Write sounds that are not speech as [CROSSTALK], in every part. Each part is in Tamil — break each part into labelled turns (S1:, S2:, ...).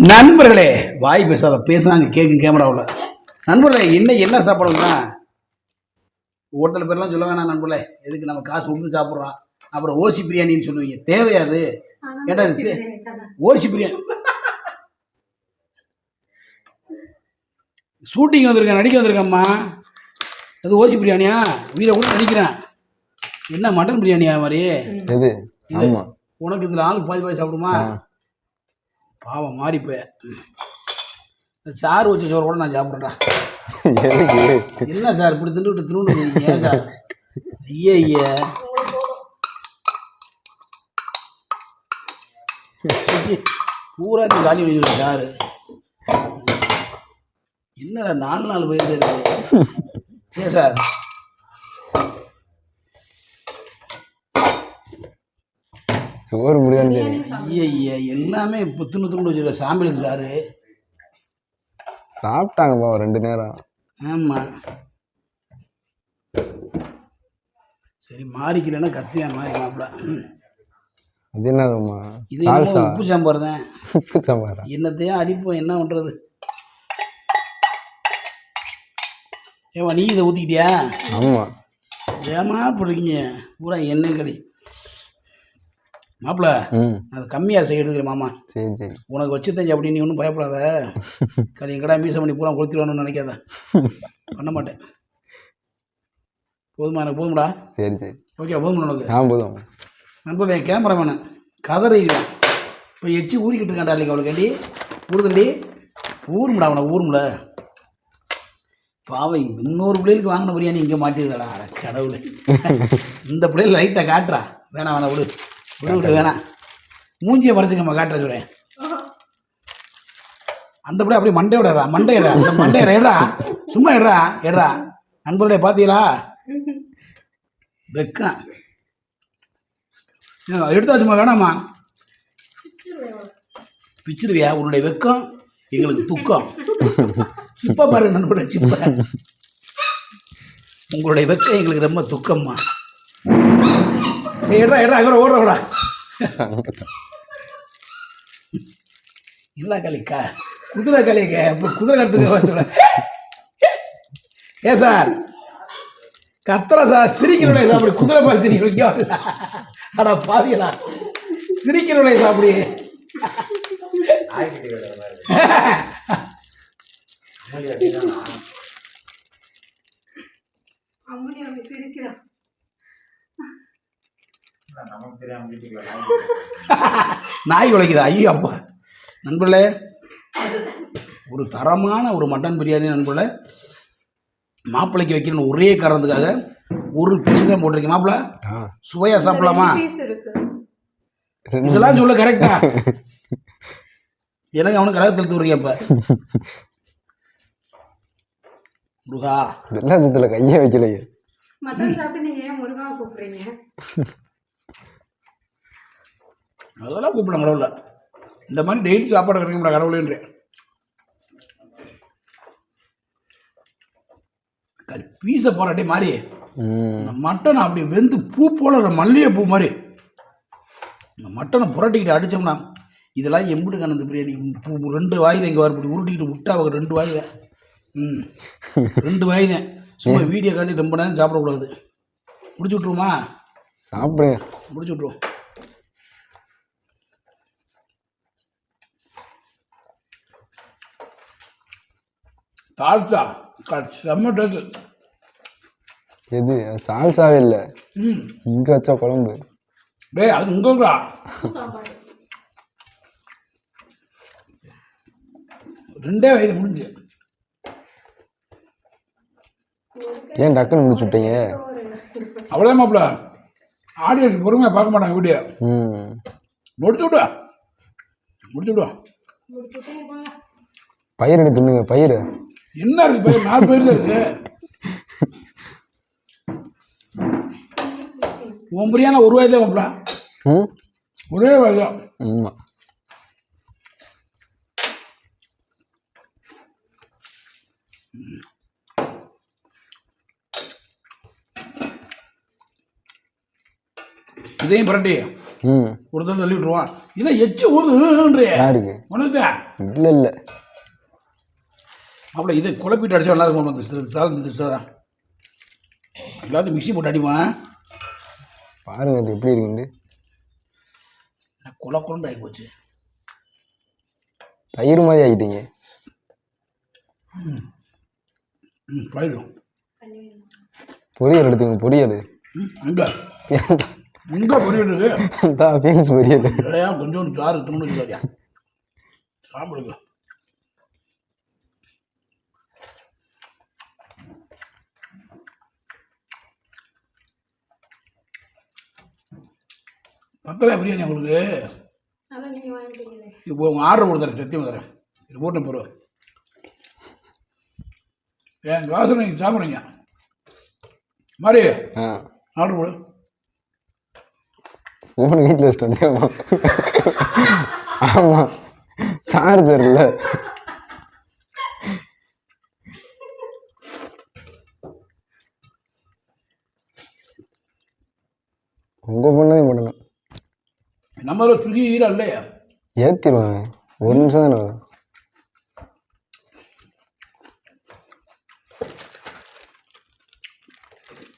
S1: நண்பர்களே வாய் பேசாத பேசுனாங்க கேட்கும் கேமராவில் நண்பர்களே என்ன என்ன சாப்பிடுங்கன்னா ஹோட்டல் பேர்லாம் சொல்ல வேணாம் நண்பர்களே. எதுக்கு நம்ம காசு கொடுத்து சாப்பிட்றோம்? அப்புறம் ஓசி பிரியாணின்னு சொல்லுவீங்க. தேவையாது தே- ஓசி பிரியாணி ஷூட்டிங் வந்திருக்கேன் நடிக்க வந்திருக்கேம்மா. அது ஓசி பிரியாணியா? உயிரை கூட நடிக்கிறேன். என்ன மட்டன் பிரியாணியா மாதிரி?
S2: எது ஆமா.
S1: உனக்கு இதில் ஆளுக்கு பாதி பாதி சாப்பிடுமா. பாவம் மாறி போய். சாறு வச்ச சோறு கூட நான் சாப்பிட்றேன்டா.
S2: எதுக்கு?
S1: என்ன சார் இப்படி தின்னுட்டு இருக்கீங்க? ஏன் சார்? ஐயே ஐயே சீ, பூராத்தையும் காலி வச்சுருக்கேன் சார். என்னடா நாலு நாலு பேர் இருக்கு. ஏன் சார்?
S2: சோறு
S1: ஐயே ஐயே எல்லாமே இப்போ தின்னு தின்னு வச்சுருக்க சாம்பிளுக்கு சாரு
S2: சாப்பிட்டாங்கப்பா ரெண்டு நேரம்.
S1: ஆமாம் சரி மாறிக்கலன்னா கத்தியா மாறி மாப்பிள.
S2: அது என்னதும்மா?
S1: இது
S2: சால்சா?
S1: உப்பு சாம்பார் தான்.
S2: உப்பு சாம்பாரா?
S1: என்னத்தையும் அடிப்போம் என்ன பண்ணுறது ஏவா நீ இதை ஊற்றிக்கிட்டியா
S2: ஆமா.
S1: ஏமா பிடிக்கீங்க பூரா எண்ணெய் களி. மாப்பிள அது கம்மியாக செய்ய எடுக்கிறேன் மாமா.
S2: சரி சரி.
S1: உனக்கு வச்சுருந்தேன் அப்படி நீ ஒன்றும் பயப்படாத. [LAUGHS] களி எங்கடா மீசை பண்ணி பூரா கொளுத்திடுவானு நினைக்காத. பண்ண மாட்டேன். போதுமா எனக்கு போதும்டா.
S2: சரி சரி.
S1: ஓகே போதும் உனக்கு?
S2: ஆ போதும்.
S1: நண்பர்களே என் கேமராமேனு கதறிடுவேன் இப்போ எச்சி ஊறிக்கிட்டு இருக்காண்டா இல்லைங்க அவளுக்காண்டி ஊறுதண்டி ஊரும்டா அவனை ஊரும்ல பாவை இன்னொரு பிள்ளைகளுக்கு வாங்கின பிரியாணி இங்கே மாட்டிருதாடா அட கடவுளே. [LAUGHS] இந்த பிள்ளைகள் லைட்டாக காட்டுறா. வேணாம் வேணாம் விடு. விடு வேணாம். மூஞ்சியை மறைச்சிக்கம்மா காட்டுற சொல்ல அந்த பிள்ளை அப்படியே மண்டை விடறா மண்டை இடா அந்த மண்டை இடா சும்மா இடா எடுடா நண்பர்களே பார்த்தீங்களா வெக்கம். எடுத்தா எடுத்தாச்சுமா வேணாமா? பிச்சிருவியா? உன்னுடைய வெக்கம் எங்களுக்கு துக்கம். சிப்ப பாருங்க நண்பர்களே சிப்ப. உங்களுடைய வெக்கம் எங்களுக்கு ரொம்ப துக்கம்மா. எடுறா எடுறா அங்கே ஓடுறா ஓடா இல்ல கலிக்கா குதிரை கலிக்க குதிரை கருத்துக்க ஏ சார் கத்துற சார் சிரிக்கிறவனை சாப்பிடு குதிரை பால் சிரிக்கிறீங்க அடா பாவியலா சிரிக்கிறவனை சாப்பிடு.
S3: அம்மனி அப்படி சிரிக்கிறான் [LAUGHS]
S1: நாய் உழைக்குதா? ஐயோ அப்பா. நண்பர்களே ஒரு தரமான ஒரு மட்டன் பிரியாணி நண்பர்களே. மாப்பிள்ளைக்கு வைக்கணும்னு ஒரே காரணத்துக்காக ஒரு பீஸ் தான் போட்டிருக்கேன். மாப்பிள்ளை
S2: ஆ.
S1: சுவையாக சாப்பிடலாமா?
S3: பீஸ் இருக்கு.
S2: ரெண்டு.
S1: இதெல்லாம் சொல்ல கரெக்டா எனக்கு அவனுக்கு கழகத்தில் தூர்றீங்க அப்ப? முருகா.
S2: வெள்ளாச்சத்துல கையே வைக்கலையே.
S3: மட்டன் சாப்பிட்டு நீங்க ஏன் முருகாவை கூப்பிடுறீங்க? [LAUGHS]
S1: அதெல்லாம் கூப்பிடலாம் கடவுள. இந்த மாதிரி டெய்லி சாப்பாடு கிடைக்கும்டா கடவுளேன்றேன் பீஸை போராட்டி மாதிரி மட்டன் அப்படி வெந்து பூ போல மல்லிகை பூ மாதிரி இந்த மட்டனை புரட்டிக்கிட்டு அடித்தோம்னா இதெல்லாம் எம்பிட்டு கணந்து பிரியாணி பூ ரெண்டு வாயில் இங்கே வரப்படி உருட்டிக்கிட்டு விட்டா அவங்க ரெண்டு வாயில். ம். ரெண்டு வாயில். சும்மா வீடியோ காண்டி ரொம்ப நேரம் சாப்பிடக்கூடாது. முடிச்சு விட்ருவோமா
S2: சாப்பிடுங்க
S1: முடிச்சு விட்ருவோம் தாழ்த்தா? செம்ம டேஸ்ட்.
S2: எது சால்சாவே இல்லை.
S1: ம்.
S2: இங்க வச்ச குழம்பு.
S1: டேய் அது உங்களுக்குடா.
S3: சாப்பாடு
S1: ரெண்டே வயது முடிஞ்சு.
S2: ஏன் டக்குன்னு முடிச்சு விட்டீங்க?
S1: அவ்வளோ மாப்பிள ஆடியன்ஸ் பொறுமையாக பார்க்க மாட்டாங்க வீடியோ.
S2: ம்.
S1: முடிச்சு விடுவா முடிச்சு விடுவா
S2: பயிர் எடுத்து தின்னுங்க பயிர்
S1: என்ன இருக்கு பேர்? நாலு பேர் தான் இருக்கு. உன் பிரியாணி ஒரு வயதுல மாப்பிள
S2: ம்.
S1: ஒரே வயது தான் இதையும் புரட்டி.
S2: ம்.
S1: கொடுத்து தள்ளி விட்டுருவான் இல்லை எச்சு ஊதுன்றிய உனக்கு?
S2: இல்லை இல்லை.
S1: அப்படி இதை குழப்பிட்டு அடிச்சா நல்லா இருக்கும் இந்த சி- தாள் இந்த தான் எல்லாத்தையும் மிக்ஸி போட்டு அடிப்பான்
S2: பாருங்க அது எப்படி இருக்குண்டு
S1: குலை குழம்பு ஆகி போச்சு.
S2: தயிர் மாதிரி ஆகிட்டீங்க
S1: போயிடும்
S2: பொரியல் எடுத்துங்க பொரியல்.
S1: எங்கே? எங்கே [LAUGHS] பொரியல் இருக்கு
S2: தான் பீன்ஸ் பொரியல்.
S1: கொஞ்சோண்டு சாறு சரியா சாம்பிடுங்க பத்தலை பிரியாணி உங்களுக்கு? இப்போ உங்கள் ஆர்டர் கொடுத்துறேன் சத்தியம் தரேன். இது போட்டு போடுவேன் என் வாசனை நீங்கள் சாப்பிடுங்க மாதிரி
S2: ஆ.
S1: ஆர்டர் போடு.
S2: ஃபோன் வீட்டில் வச்சுட்டு ஆமாம் சார்ஜர் இல்லை.
S1: நம்ம சுகி இல்லையா
S2: ஏற்றிடுவாங்க ஒரு நிமிஷம் தானே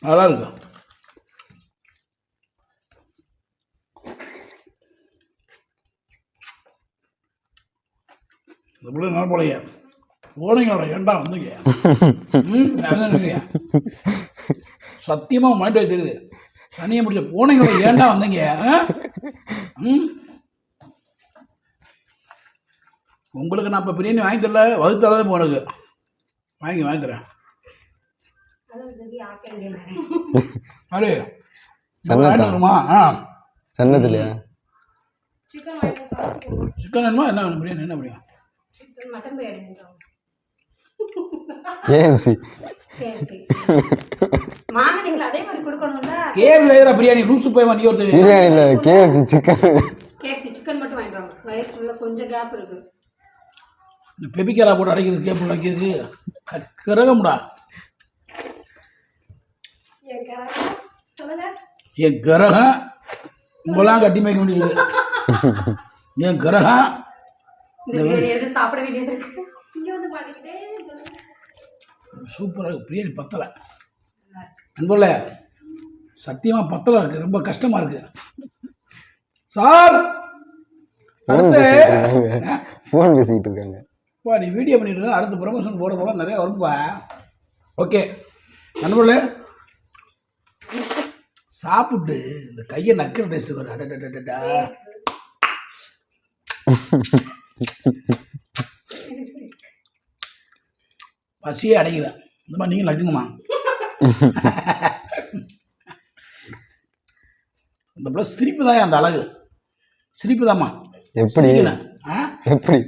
S1: நல்லா இருக்கு. பிள்ளை நல்லா போலைய? போனீங்களா ஏன்டா வந்தீங்க? மாட்டு வச்சிருது சனியை முடிச்ச போனீங்களா ஏன்டா வந்தீங்க? உங்களுக்கு நான் இப்போ பிரியாணி வாங்கி தரல வகுத்தாலே உனக்கு வாங்கி வாங்கி தரேன்.
S3: ஆக்க வேண்டியது
S1: மாதிரி
S2: சன்னதா?
S1: ஆ.
S2: சன்னதுலையா?
S3: சிக்கன்
S1: வேணுமா? என்ன வேணும்? பிரியாணி என்ன பிரியாணி?
S3: மட்டன் பிரியாணி
S1: ஏதா பிரியாணி? லூசு போய் நீ ஒருத்தர்
S2: பிரியாணியில் கேஎஃப்சி சிக்கன்
S3: கேஎஃப்சி சிக்கன் மட்டும் வாங்கிட்டு வாங்க. வயசுக்குள்ள கொஞ்சம் கேப் இருக்கு.
S1: இந்த பெபிக்கரா போட்டு அடைக்கிறது கேப்பிள் அடைக்கிறது கிரகம்டா.
S3: என்
S1: கிரகம்? உங்களாம் கட்டி மேய்க்க வேண்டியது. என் கிரகம்?
S3: சாப்பிட வேண்டியது இருக்கு இங்க வந்து மாட்டிக்கிட்டே சொல்லுங்க
S1: சூப்பராக பிரியாணி பத்தலை. அன்புல சத்தியமாக பத்தலை இருக்கு. ரொம்ப கஷ்டமாக இருக்கு. சார்
S2: ஃபோன் பேசிக்கிட்டு இருக்காங்க.
S1: பா நீ வீடியோ பண்ணிட்டு அடுத்த ப்ரமோஷன் போட போல நிறைய வரும்பா ஓகே நண்பர்களே சாப்பிட்டு இந்த கையை நக்கிற டேஸ்ட் வரும் அடடடடடா பசியே அடைக்கிறேன் இந்த மாதிரி நீங்கள் நக்குங்கம்மா இந்த ப்ளஸ் சிரிப்பு தான் அந்த அழகு? சிரிப்பு தாம்மா
S2: எப்படி எப்படி?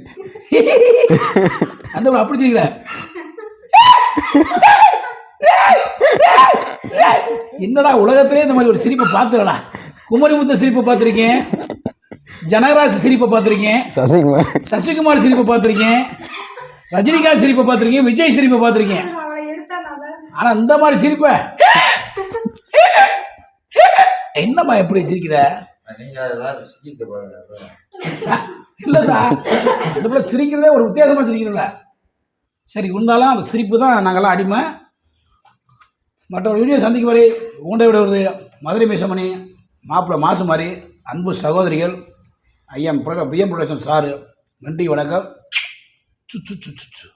S1: அந்த அப்படி செய்யல என்னடா உலகத்திலே இந்த மாதிரி ஒரு சிரிப்பை பார்த்துடா குமரிமுத்த சிரிப்பை பார்த்துருக்கேன். ஜனகராசி சிரிப்பை பார்த்துருக்கேன்.
S2: சசிகுமார்.
S1: சசிகுமார் சிரிப்பை பார்த்துருக்கேன். ரஜினிகாந்த் சிரிப்பை பார்த்துருக்கேன் விஜய் சிரிப்பை
S3: எடுத்தானால
S1: ஆனால் இந்த மாதிரி சிரிப்பை. என்னம்மா எப்படி சிரிக்கிற? இல்லை சார் இந்த பிள்ளை சிரிக்கிறதே ஒரு வித்தியாசமாக சிரிக்கிறல சரி இருந்தாலும் அந்த சிரிப்பு தான் நாங்கள்லாம் அடிமை. மற்றொரு வீடியோ சந்திக்கும் வரை உண்டை விட வருது மதுரை மீசமணி மாப்பிள்ளை மாசு மாதிரி அன்பு சகோதரிகள் ஐஎம் பிஎம் ப்ரொடக்ஷன் சாரு. நன்றி வணக்கம். tut tut tut tut.